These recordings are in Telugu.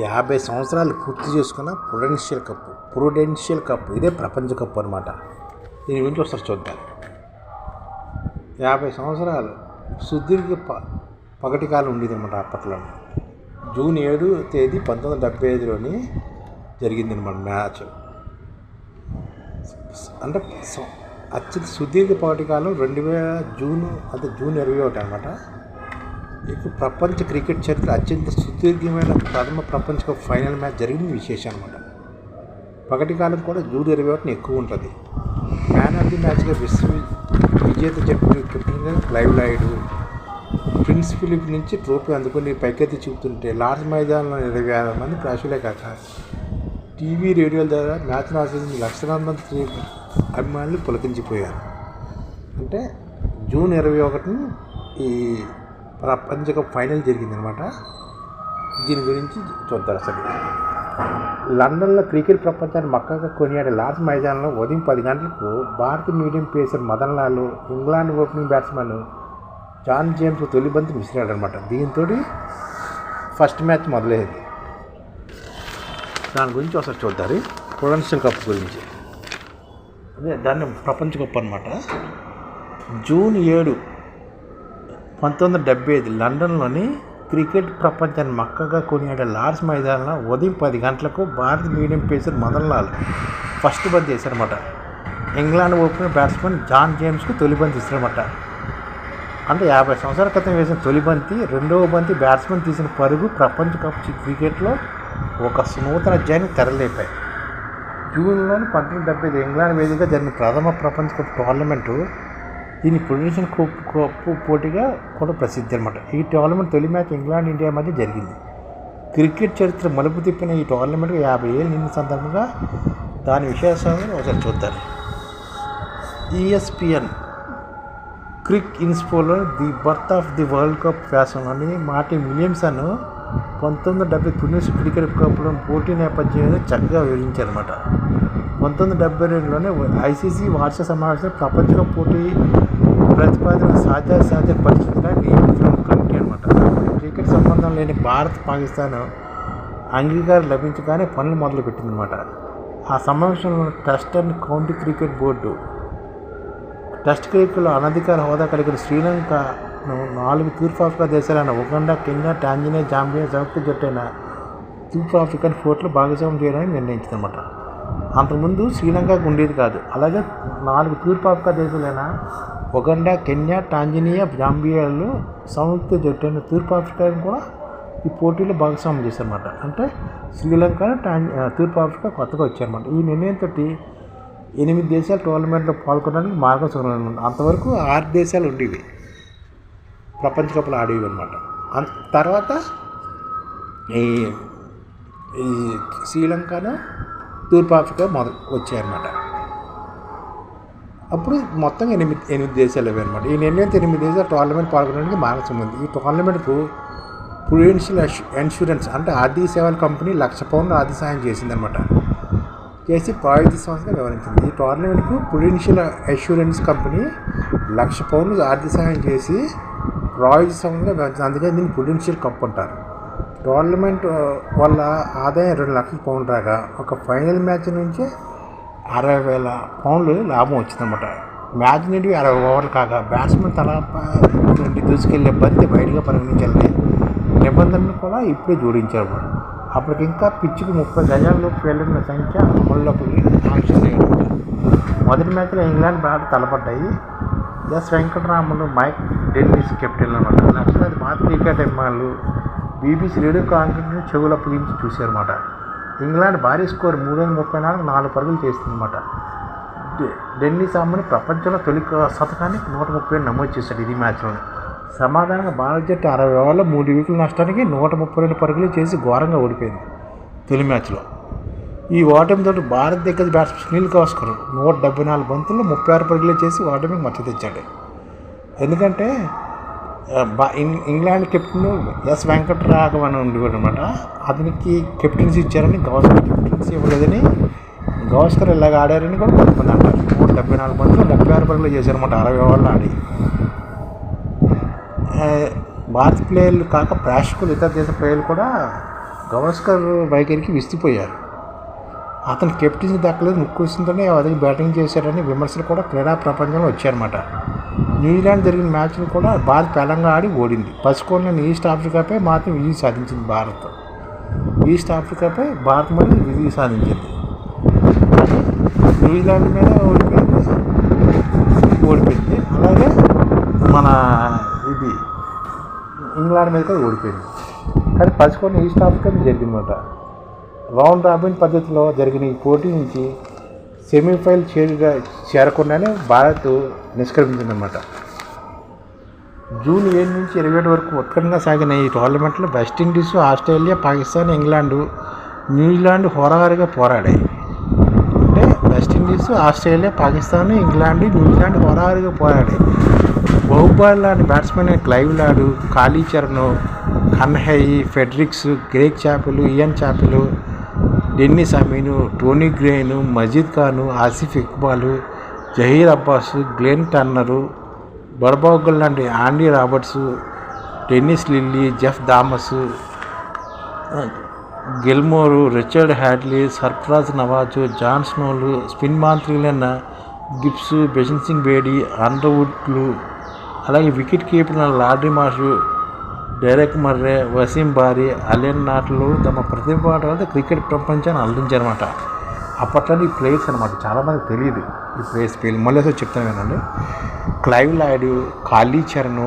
యాభై సంవత్సరాలు పూర్తి చేసుకున్న ప్రొడెన్షియల్ కప్ ప్రొడెన్షియల్ కప్ ఇదే ప్రపంచ కప్ అనమాట దీని గురించి ఒకసారి చూద్దాం. యాభై సంవత్సరాలు సుదీర్ఘ ప పగటి కాలం ఉండేది అనమాట అప్పట్లో. జూన్ ఏడు తేదీ పంతొమ్మిది వందల డెబ్బై ఐదులోని జరిగింది అనమాట మ్యాచ్. అంటే అత్యంత సుదీర్ఘ పగటి కాలం రెండు వేల జూన్ అంటే జూన్ ఇరవై ఒకటి అనమాట ఇప్పుడు ప్రపంచ క్రికెట్ చరిత్ర అత్యంత సుదీర్ఘమైన ప్రథమ ప్రపంచ కప్ ఫైనల్ మ్యాచ్ జరిగింది విశేషం అనమాట పగటి కాలం కూడా జూన్ ఇరవై ఒకటిని ఎక్కువ ఉంటుంది. మ్యాన్ ఆఫ్ ది మ్యాచ్గా విశ్వ విజేత జట్టు కెప్టెన్గా లైవ్ లాయుడు ప్రిన్స్ ఫిలిప్ నుంచి ట్రోఫీ అందుకుని పైకెత్తి చూపుతుంటే లార్జ్ మైదానంలో ఇరవై ఆరు మంది ప్రేక్షకులే కాక టీవీ రేడియోల ద్వారా మ్యాచ్ను ఆశించిన లక్షలాది మంది అభిమానులు పులకించిపోయారు. అంటే జూన్ ఇరవై ఒకటిని ఈ ప్రపంచ కప్ ఫైనల్ జరిగిందనమాట. దీని గురించి చూద్దాం అసలు. లండన్లో క్రికెట్ ప్రపంచాన్ని మక్కగా కొనియాడే లార్జ్ మైదానంలో ఉదయం పది గంటలకు భారత medium pacer Madan Lal England opening batsmen John James తొలి బంతి విసిరాడు అనమాట దీంతో ఫస్ట్ మ్యాచ్ మొదలయ్యేది దాని గురించి ఒకసారి చూద్దారు ప్రొడెన్షియల్ కప్ గురించి. అదే దాన్ని ప్రపంచ కప్ అనమాట జూన్ ఏడు పంతొమ్మిది వందల డెబ్బై ఐదు లండన్లోని క్రికెట్ ప్రపంచాన్ని మక్కగా కొనియాడే లార్డ్స్ మైదానంలో ఉదయం పది గంటలకు భారత medium pacer Madan Lal first బంద్ చేశారన్నమాట. ఇంగ్లాండ్ ఓపెనర్ బ్యాట్స్మెన్ జాన్ జేమ్స్కు తొలి బంతి ఇస్తారన్నమాట అంటే యాభై సంవత్సరాల క్రితం వేసిన తొలి బంతి రెండవ బంతి బ్యాట్స్మెన్ తీసిన పరుగు ప్రపంచ కప్ క్రికెట్లో ఒక నూతన అధ్యాయానికి తెరలేపాయి. జూన్లోని పంతొమ్మిది డెబ్బై ఐదు ఇంగ్లాండ్ వేదికగా జరిగిన ప్రథమ ప్రపంచ కప్ టోర్నమెంటు దీని ప్రొడక్షన్ కప్ కప్పు పోటీగా కూడా ప్రసిద్ధి అనమాట ఈ టోర్నమెంట్ తొలి మ్యాచ్ ఇంగ్లాండ్ ఇండియా మధ్య జరిగింది. క్రికెట్ చరిత్ర మలుపు తిప్పిన ఈ టోర్నమెంట్ యాభై ఏళ్ళు నిన్న సందర్భంగా దాని విశేషాలను ఒకసారి చూద్దాం. ESPN cric ఇన్స్పోలో the birth of the world cup ఫ్యాషన్లోని Martin Williamson పంతొమ్మిది వందల డెబ్బై పుణ్యస్ క్రికెట్ కప్లో పోటీ నేపథ్యంలో చక్కగా వివరించారన్నమాట. పంతొమ్మిది డెబ్బై రెండులోనే ఐసీసీ వార్షిక సమావేశం ప్రపంచ పోటీ ప్రతిపాదన సాధ్య సాధ్య పరిస్థితిగా నియమించడం కమిటీ అనమాట క్రికెట్ సంబంధం లేని భారత్ పాకిస్తాన్ అంగీకారం లభించగానే పనులు మొదలుపెట్టిందనమాట ఆ సమావేశంలో test and county cricket board test క్రికెట్లో అనధికార హోదా కలిగిన శ్రీలంకను నాలుగు తూర్పు ఆఫ్రికా దేశాలైన ఉగండా కెన్యా టాంజానియా జాంబియా సంయుక్త జట్టైన తూర్పు ఆఫ్రికన్ ఫోర్ట్లో భాగస్వామ్యం చేయడానికి నిర్ణయించిందన్నమాట. అంతకుముందు శ్రీలంకకు ఉండేది కాదు. అలాగే నాలుగు తూర్పు ఆఫ్రికా దేశాలైన ఒగండా కెన్యా టాంజనియా జాంబియాలో సంయుక్త జట్టు తూర్పు ఆఫ్రికాను కూడా ఈ పోటీలో భాగస్వామ్యం చేశారన్నమాట. అంటే శ్రీలంక టాంజ తూర్పు ఆఫ్రికా కొత్తగా వచ్చారన్నమాట. ఈ నిర్ణయంతో ఎనిమిది దేశాల టోర్నమెంట్లో పాల్గొనడానికి మార్గం అంతవరకు ఆరు దేశాలు ఉండేవి. ప్రపంచ కప్లో ఆడేవి అనమాట తర్వాత ఈ ఈ శ్రీలంకను తూర్పు ఆఫ్రికా మొదలు వచ్చాయన్నమాట. అప్పుడు మొత్తం ఎనిమిది ఎనిమిది దేశాలు ఇవి అనమాట ఈ నిర్ణయంతో ఎనిమిది దేశాలు టోర్నమెంట్ పాల్గొనడానికి మార్గం ఉంది. ఈ టోర్నమెంట్కు ప్రుడెన్షియల్ ఇన్సూరెన్స్ అంటే ఆర్థిక సేవల కంపెనీ లక్ష పౌన్లు ఆర్థిక సాయం చేసిందనమాట చేసి ప్రాయోజిత సంస్థగా వివరించింది ఈ టోర్నమెంట్కు ప్రుడెన్షియల్ అష్యూరెన్స్ కంపెనీ లక్ష పౌండ్లు ఆర్థిక సహాయం చేసి ప్రాయోజిత సంస్థగా వివరించింది అందుకే దీన్ని ప్రుడెన్షియల్ కప్ అంటారు. టోర్నమెంట్ వల్ల ఆదాయం రెండు లక్షల పౌండ్ రాగా ఒక ఫైనల్ మ్యాచ్ నుంచి అరవై వేల పౌండ్లు లాభం వచ్చిందన్నమాట. మ్యాచ్ నుండి అరవై ఓవర్లు కాగా బ్యాట్స్మెన్ తల నుండి దూసుకెళ్ళే బంతి బయటగా పరిగణించాలని నిబంధనలు కూడా ఇప్పుడే జోడించారు అప్పటికి ఇంకా పిచ్చికి ముప్పై గజాల్లో వెళ్ళిన సంఖ్య అమల్లోకి ఆంక్షలు మొదటి మ్యాచ్లో ఇంగ్లాండ్ బాగా తలపడ్డాయి. S Venkataramulu Mike Denness captain అనమాట లక్షలాది భారత క్రికెట్ అభిమానులు బీబీసీ రేడియో కాంక్రీట్ని చెవులు అప్పగించి చూశారన్నమాట. ఇంగ్లాండ్ భారీ స్కోర్ మూడు వందల ముప్పై నాలుగు నాలుగు పరుగులు చేస్తుందన్నమాట డె- డెన్నిస్ ప్రపంచంలో తొలి శతకాన్ని శతకానికి నూట ముప్పై ఏడు నమోదు చేశాడు ఇది మ్యాచ్లో సమాధానంగా భారత జట్టు అరవై ఓవర్లో మూడు వికెట్ల నష్టానికి నూట ముప్పై రెండు పరుగులు చేసి ఘోరంగా ఓడిపోయింది తొలి మ్యాచ్లో. ఈ ఓటమితో భారత దిగ్గజ బ్యాట్స్మెన్ సునీల్ గవాస్కర్ నూట డెబ్బై నాలుగు బంతుల్లో ముప్పై ఆరు పరుగులు చేసి ఓటమికి మచ్చ తెచ్చాడు ఎందుకంటే ఇంగ్లాండ్ కెప్టెన్ ఎస్ వెంకటరాఘవన్ ఉండేవాడు అనమాట అతనికి కెప్టెన్సీ ఇచ్చారని గవాస్కర్ కెప్టెన్సీ ఇవ్వలేదని గవాస్కర్ ఇలాగ ఆడారని కూడా కొంతమంది అంటారు నూట డెబ్బై నాలుగు మంది డెబ్బై ఆరు పనులు చేశారన్నమాట అరవై ఓవర్లు ఆడి. భారత ప్లేయర్లు కాక ప్రేక్షకులు ఇతర దేశ ప్లేయర్లు కూడా గవస్కర్ వైఖరికి విసిపోయారు. అతను కెప్టెన్సీ దక్కలేదు ముక్కు వస్తుందని అతను బ్యాటింగ్ చేశారని విమర్శలు కూడా క్రీడా ప్రపంచంలో వచ్చాయన్నమాట. న్యూజిలాండ్ జరిగిన మ్యాచ్లు కూడా భారత్ పేలంగా ఆడి ఓడింది. పసుకోలేని ఈస్ట్ ఆఫ్రికాపై మాత్రం విజయం సాధించింది భారత్. ఈస్ట్ ఆఫ్రికాపై భారత్ మరి విజయం సాధించింది. న్యూజిలాండ్ మీద ఓడిపోయింది. ఓడిపోయింది. అలాగే మన ఇది ఇంగ్లాండ్ మీద కూడా ఓడిపోయింది. కానీ పసుకోని ఈస్ట్ ఆఫ్రికా జరిగిందన్నమాట. రౌండ్ రాబిన్ పద్ధతిలో జరిగిన ఈ పోటీ నుంచి సెమీఫైనల్ చేరుగా చేరకుండానే భారత్ నిష్క్రమించిందన్నమాట. జూన్ ఏడు నుంచి ఇరవై ఏడు వరకు ఉత్కంఠగా సాగిన ఈ టోర్నమెంట్లో West Indies Australia Pakistan England New Zealand హోరాహారిగా పోరాడాయి. అంటే West Indies Australia Pakistan England New Zealand హోరాహారిగా పోరాడాయి. బహుబాల్ లాంటి batsmen Clive Lloyd Kallicharan Kanhai Fredericks Greg Chappell Ian Chappell Dennis Amiss Tony Greig Majid Khan Asif Iqbal Zaheer Abbas Glenn Turner బర్బాగుల్ లాంటి Andy Roberts Dennis Lillee Jeff Thomson Gilmour Richard Hadlee Sarfraz Nawaz John స్నోలు spin మాంత్రిలైన గిప్స్ బెషన్ సింగ్ బేడీ అండర్వుడ్లు అలాగే wicket keeper Rodney Marsh Derek Murray Wasim Bari Alan నాట్లు తమ ప్రతిభాటలతో క్రికెట్ ప్రపంచాన్ని అలరించారన్నమాట అప్పట్లో ఈ ప్లేయర్స్ అనమాట చాలామంది తెలియదు ఈ ప్లేయర్స్ పేర్లు. మళ్ళీ ఒకసారి చెప్తాను వినండి. Clive Lloyd Kallicharran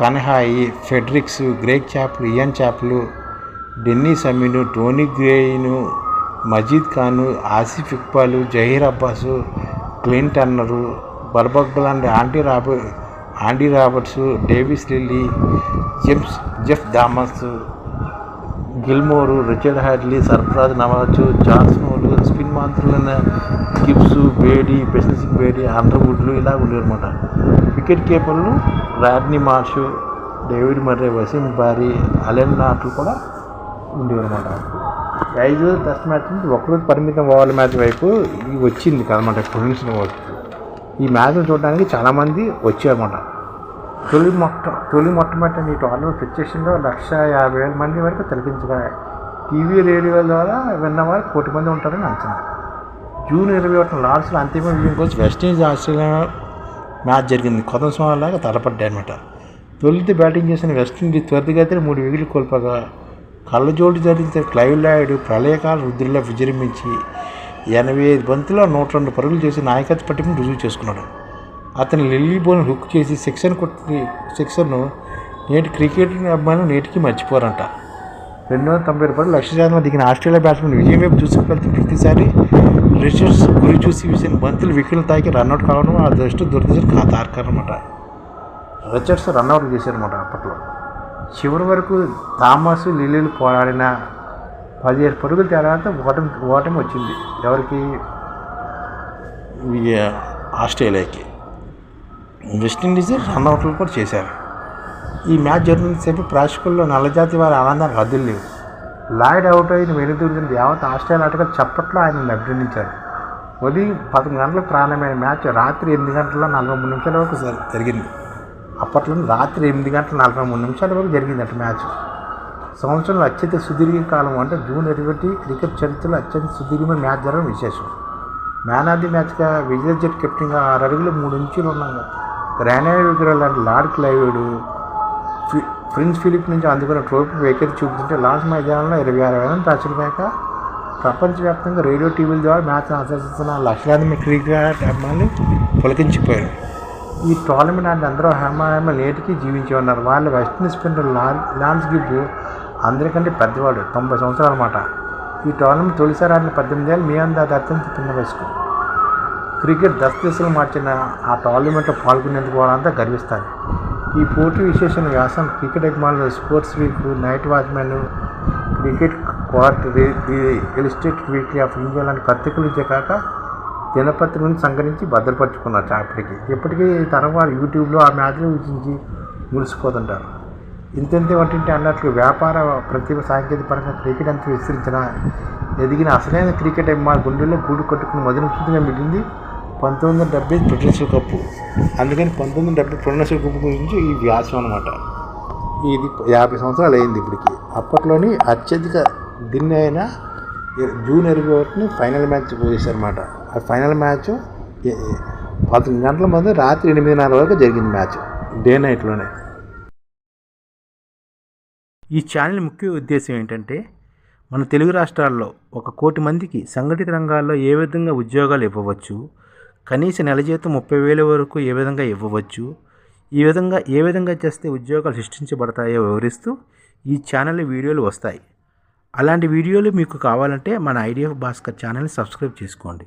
Kanhai Fredericks Greg Chappell Ian Chappell Dennis Amiss Tony Greig Majid Khan Asif Iqbal Zaheer Abbas Glenn Turner బర్బక్ లాంటి Andy Robert Andy Roberts Davis Lillee James Jeff Thomas Gilmour Richard Hadlee Sarfaraz Nawaz జాన్స్నోలు spin మాంత్రులైన గిబ్స్ బేడీ బెస్సింగ్ బేడీ అండర్వుడ్లు ఇలా ఉండేవన్నమాట. Wicket కీపర్లు Rodney Marsh David Murray Wasim Bari Alan నాట్లు కూడా ఉండేవన్నమాట. ఐదు టెస్ట్ మ్యాచ్ నుంచి ఒకరోజు పరిమితం ఓవర్ల మ్యాచ్ వైపు ఇది వచ్చింది కదమాట ప్రొవిన్షియల్ వర్క్ ఈ మ్యాచ్ను చూడడానికి చాలామంది వచ్చారన్నమాట. తొలి మొట్ట తొలి మొట్టమొదటి ఈ టోర్నమెంట్ ప్రత్యక్షంగా లక్ష యాభై వేల మంది వరకు తిలకించగా టీవీ రేడియోల ద్వారా విన్నవారు కోటి మంది ఉంటారని అంచనా. జూన్ ఇరవై ఒకటిన లార్డ్స్లో అంతిమ విజయం కోసం వెస్టిండీస్ ఆస్ట్రేలియా మ్యాచ్ జరిగింది. కొత్త సోమలాగా తలపడ్డాయి అనమాట తొలిది బ్యాటింగ్ చేసిన వెస్టిండీస్ త్వరితగతిన మూడు వికెట్లు కోల్పోగా కళ్ళజోడు జరిగిన క్లైవ్ లాయుడు ప్రళయకాల వృద్ధుల్లో విజృంభించి ఎనభై ఐదు బంతుల్లో నూట రెండు పరుగులు చేసి నాయకత్వ పట్టింపును రుజువు చేసుకున్నాడు. అతను లిల్లీ బోల్ని హుక్ చేసి సెక్షన్ కొట్టి సెక్షన్ను నేటి క్రికెట్ అభిమానులు నేటికి మర్చిపోరంట. రెండు వందల తొంభై రూపాయలు లక్ష శాతం దిగిన ఆస్ట్రేలియా బ్యాట్స్మెన్ విజయం వైపు దూసుకువెళ్తున్న ప్రతిసారి రిషర్స్ గురి చూసి విసిన బంతులు వికెట్లు తాకి రన్అట్ కావడం ఆ దృష్టి దురదృష్టం తారకారనమాట రిచర్డ్స్ రన్అట్ చేశారన్నమాట అప్పట్లో. చివరి వరకు థామస్ లిల్లీలు పోరాడిన పదిహేడు పరుగుల తర్వాత ఓటమి ఓటమి వచ్చింది. ఎవరికి? ఆస్ట్రేలియాకి. వెస్టిండీస్ రన్అట్లు కూడా చేశారు. ఈ మ్యాచ్ జరిగినంతసేపు ప్రేక్షకుల్లో నల్లజాతి వారి ఆనందానికి హద్దులు లేవు. లాయిడ్ అవుట్ అయిన వెనుదిరిగిన యావత్ ఆస్ట్రేలియా ఆటగాళ్ళు చప్పట్లో ఆయన అభినందించారు. ఉదయం పదకొండు గంటలకు ప్రారంభమైన మ్యాచ్ రాత్రి ఎనిమిది గంటల నలభై మూడు నిమిషాల వరకు జరి- జరిగింది. అప్పట్లో రాత్రి ఎనిమిది గంటల నలభై మూడు నిమిషాల వరకు జరిగిందట మ్యాచ్. సంవత్సరంలో అత్యంత సుదీర్ఘ కాలం అంటే జూన్ ఇరవై క్రికెట్ చరిత్రలో అత్యంత సుదీర్ఘమైన మ్యాచ్ జరగడం విశేషం. మ్యాన్ ఆఫ్ ది మ్యాచ్గా విజయ్ జట్ కెప్టెన్గా ఆరు అడుగులు మూడు ఇంచులు ఉన్న గ్రానైడ్ విగ్రహం లాంటి లార్డ్ క్లైవుడు ప్రిన్స్ ఫిలిప్ నుంచి అందుకున్న ట్రోఫీ వైఖరి చూపుతుంటే లాస్ట్ మైదానంలో ఇరవై ఆరు వేల టచ్లపైక ప్రపంచవ్యాప్తంగా రేడియో టీవీల ద్వారా మ్యాచ్ ఆచరిస్తున్న లక్షలాది క్రికెట్ అభిమానులు పులకించిపోయారు. ఈ టోర్నమెంట్ అంటే అందరూ హేమ నేటికి జీవించి ఉన్నారు. వాళ్ళు వెస్టిండీస్ స్పిన్నర్ లాన్స్ గిబ్ అందరికంటే పెద్దవాడు తొంభై సంవత్సరాలు అనమాట ఈ టోర్నమెంట్ తొలిసారి ఆడిన పద్దెనిమిది ఏళ్ళు మీ అందాది అత్యంత పిన్న వయసుకు. క్రికెట్ దశదిశలు మార్చిన ఆ టోర్నమెంట్లో పాల్గొనేందుకు వాళ్ళంతా గర్విస్తారు. ఈ పోటీ విశేషణ వ్యాసం క్రికెట్ అభిమానులు sports week night watchman cricket court illustrated weekly of India లాంటి పత్రికలు ఇచ్చే కాక దినపత్రిక నుంచి సంగ్రహించి భద్రపరుచుకున్నారు చాపటికి ఇప్పటికీ తర్వాత యూట్యూబ్లో ఆ మ్యాచ్లు వీక్షించి మురిసిపోతుంటారు. ఇంత వంటింటి అన్నట్లు వ్యాపార ప్రతిభ సాంకేతిక పరంగా క్రికెట్ అంత విస్తరించిన ఎదిగిన అసలైన క్రికెట్ మా గుండెల్లో గూడు కట్టుకుని మధురస్థితిగా మిగిలింది పంతొమ్మిది వందల డెబ్బై ప్రొఫెషనల్ కప్పు. అందుకని పంతొమ్మిది వందల డెబ్బై ప్రొఫెషనల్ కప్పు గురించి ఈ వ్యాసం అనమాట ఇది యాభై సంవత్సరాలు అయింది ఇప్పటికి. అప్పట్లోని అత్యధిక దిన్నైన జూన్ ఇరవై ఒకటిని ఫైనల్ మ్యాచ్ వేశారన్నమాట ఆ ఫైనల్ మ్యాచ్ పదకొండు గంటల ముందు రాత్రి ఎనిమిదిన్నర వరకు జరిగింది మ్యాచ్ డే నైట్లోనే. ఈ ఛానల్ ముఖ్య ఉద్దేశం ఏంటంటే మన తెలుగు రాష్ట్రాల్లో ఒక కోటి మందికి సంఘటిత రంగాల్లో ఏ విధంగా ఉద్యోగాలు ఇవ్వవచ్చు కనీస నెల జీతం ముప్పై వేల వరకు ఏ విధంగా ఇవ్వవచ్చు ఈ విధంగా ఏ విధంగా చేస్తే ఉద్యోగాలు సృష్టించబడతాయో వివరిస్తూ ఈ ఛానల్ వీడియోలు వస్తాయి. అలాంటి వీడియోలు మీకు కావాలంటే మన ఐడిఎఫ్ భాస్కర్ ఛానల్ని సబ్స్క్రైబ్ చేసుకోండి.